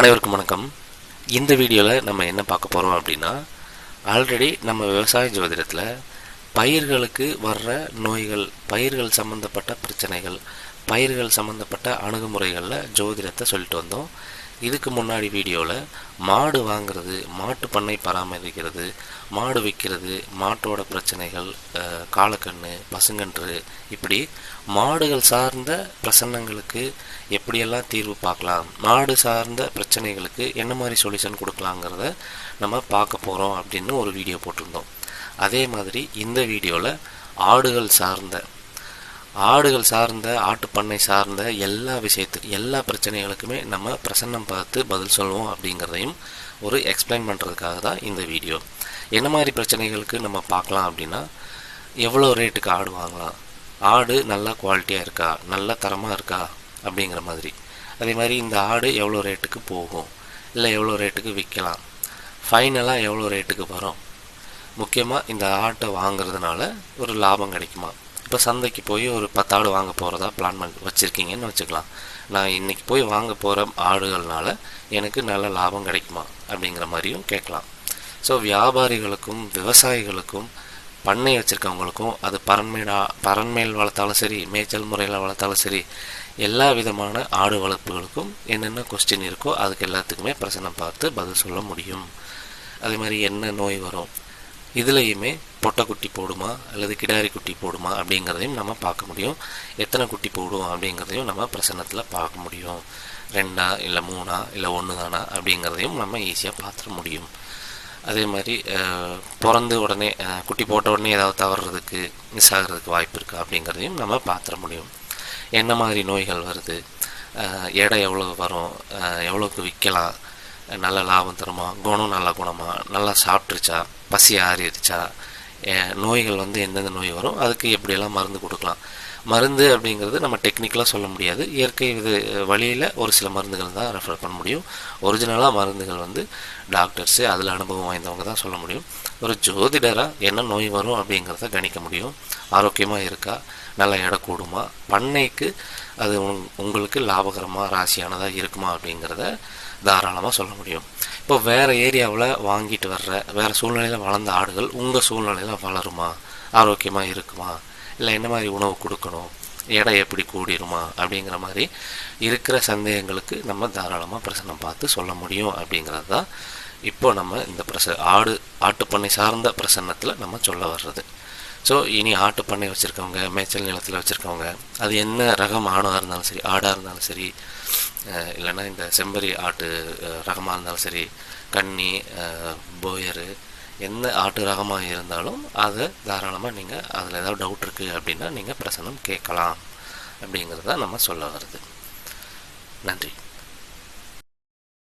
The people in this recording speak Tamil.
அனைவருக்கும் வணக்கம். இந்த வீடியோவில் நம்ம என்ன பார்க்க போகிறோம் அப்படின்னா ஆல்ரெடி நம்ம விவசாய ஜோதிடத்தில் பயிர்களுக்கு வர்ற நோய்கள் பயிர்கள் சம்மந்தப்பட்ட பிரச்சனைகள் பயிர்கள் சம்மந்தப்பட்ட அணுகுமுறைகளில் ஜோதிடத்தை சொல்லிட்டு வந்தோம். இதுக்கு முன்னாடி வீடியோவில் மாடு வாங்குறது மாட்டு பண்ணை பராமரிக்கிறது மாடு விற்கிறது மாட்டோட பிரச்சனைகள் காலக்கண்ணு பசுங்கன்று இப்படி மாடுகள் சார்ந்த பிரசன்னங்களுக்கு எப்படியெல்லாம் தீர்வு பார்க்கலாம் மாடு சார்ந்த பிரச்சனைகளுக்கு என்ன மாதிரி சொல்யூஷன் கொடுக்கலாங்கிறத நம்ம பார்க்க போகிறோம் அப்படின்னு ஒரு வீடியோ போட்டிருந்தோம். அதே மாதிரி இந்த வீடியோவில் ஆடுகள் சார்ந்த ஆடுகள் சார்ந்த ஆட்டுப்பண்ணை சார்ந்த எல்லா விஷயத்துக்கு எல்லா பிரச்சனைகளுக்குமே நம்ம பிரசன்னம் பார்த்து பதில் சொல்லுவோம் அப்படிங்கிறதையும் ஒரு எக்ஸ்பிளைன் பண்ணுறதுக்காக தான் இந்த வீடியோ என்ன மாதிரி பிரச்சனைகளுக்கு நம்ம பார்க்கலாம் அப்படின்னா எவ்வளோ ரேட்டுக்கு ஆடு வாங்கலாம்? ஆடு நல்லா குவாலிட்டியாக இருக்கா? நல்ல தரமாக இருக்கா? அப்படிங்கிற மாதிரி. அதே மாதிரி இந்த ஆடு எவ்வளோ ரேட்டுக்கு போகும்? இல்லை எவ்வளோ ரேட்டுக்கு விற்கலாம்? ஃபைனலாக எவ்வளோ ரேட்டுக்கு வரும்? முக்கியமாக இந்த ஆட்டை வாங்குறதுனால ஒரு லாபம் கிடைக்குமா? இப்போ சந்தைக்கு போய் ஒரு பத்து ஆடு வாங்க போகிறதா பிளான் பண்ணி வச்சுருக்கீங்கன்னு வச்சுக்கலாம். நான் இன்றைக்கி போய் வாங்க போகிற ஆடுகள்னால எனக்கு நல்ல லாபம் கிடைக்குமா அப்படிங்கிற மாதிரியும் கேட்கலாம். ஸோ வியாபாரிகளுக்கும் விவசாயிகளுக்கும் பண்ணை வச்சுருக்கவங்களுக்கும் அது பரன்மேடா பரன்மேல் வளர்த்தாலும் சரி மேய்ச்சல் முறையில் வளர்த்தாலும் சரி எல்லா விதமான ஆடு வளர்ப்புகளுக்கும் என்னென்ன கொஸ்டின் இருக்கோ அதுக்கு எல்லாத்துக்குமே பிரச்சனை பார்த்து பதில் சொல்ல முடியும். அதே மாதிரி என்ன நோய் வரும்? இதுலேயுமே பொட்டைக்குட்டி போடுமா அல்லது கிடாரி குட்டி போடுமா அப்படிங்கிறதையும் நம்ம பார்க்க முடியும். எத்தனை குட்டி போடும் அப்படிங்கிறதையும் நம்ம பிரசன்னத்தில் பார்க்க முடியும். ரெண்டா இல்லை மூணா இல்லை ஒன்று தானா அப்படிங்கிறதையும் நம்ம ஈஸியாக பார்த்துட முடியும். அதே மாதிரி பிறந்து உடனே குட்டி போட்ட உடனே ஏதாவது தவறுறதுக்கு மிஸ் ஆகிறதுக்கு வாய்ப்பு இருக்கா அப்படிங்கிறதையும் நம்ம பார்த்துட முடியும். என்ன மாதிரி நோய்கள் வருது? எடை எவ்வளோ வரும்? எவ்வளோக்கு விற்கலாம்? நல்ல லாபம் தருமா குணம் நல்ல குணமா நல்லா சாப்பிட்ருச்சா பசி ஆறிடுச்சா நோய்கள் வந்து எந்தெந்த நோய் வரும் அதுக்கு எப்படியெல்லாம் மருந்து கொடுக்கலாம். மருந்து அப்படிங்கிறது நம்ம டெக்னிக்கலாக சொல்ல முடியாது. இயற்கை இது வழியில் ஒரு சில மருந்துகள் தான் ரெஃபர் பண்ண முடியும். ஒரிஜினலாக மருந்துகள் வந்து டாக்டர்ஸு அதில் அனுபவம் வாய்ந்தவங்க தான் சொல்ல முடியும். ஒரு ஜோதிடராக என்ன நோய் வரும் அப்படிங்கிறத கணிக்க முடியும். ஆரோக்கியமாக இருக்கா? நல்ல எடை கூடுமா? பண்ணைக்கு அது உங்- உங்களுக்கு லாபகரமாக ராசியானதாக இருக்குமா அப்படிங்கிறத தாராளமாக சொல்ல முடியும். இப்போ வேறு ஏரியாவில் வாங்கிட்டு வர்ற வேறு சூழ்நிலையில் வளர்ந்த ஆடுகள் உங்கள் சூழ்நிலையில் வளருமா? ஆரோக்கியமாக இருக்குமா? இல்லை என்ன மாதிரி உணவு கொடுக்கணும்? எடை எப்படி கூடிருமா? அப்படிங்கிற மாதிரி இருக்கிற சந்தேகங்களுக்கு நம்ம தாராளமாக பிரசனம் பார்த்து சொல்ல முடியும் அப்படிங்கிறது தான் இப்போ நம்ம இந்த பிரச ஆடு ஆட்டுப்பண்ணை சார்ந்த பிரசன்னத்தில் நம்ம சொல்ல வர்றது. ஸோ இனி ஆட்டுப்பண்ணை வச்சுருக்கவங்க மேய்ச்சல் நிலத்தில் வச்சுருக்கவங்க அது என்ன ரகம் ஆணாக இருந்தாலும் சரி ஆடாக இருந்தாலும் சரி இல்லைன்னா இந்த செம்பரி ஆட்டு ரகமாக இருந்தாலும் சரி கன்னி போயரு எந்த ஆட்டு ரகமாக இருந்தாலும் அதை தாராளமாக நீங்கள் அதில் ஏதாவது டவுட் இருக்குது அப்படின்னா நீங்கள் பிரசனம் கேட்கலாம் அப்படிங்கிறத நம்ம சொல்ல வருது நன்றி.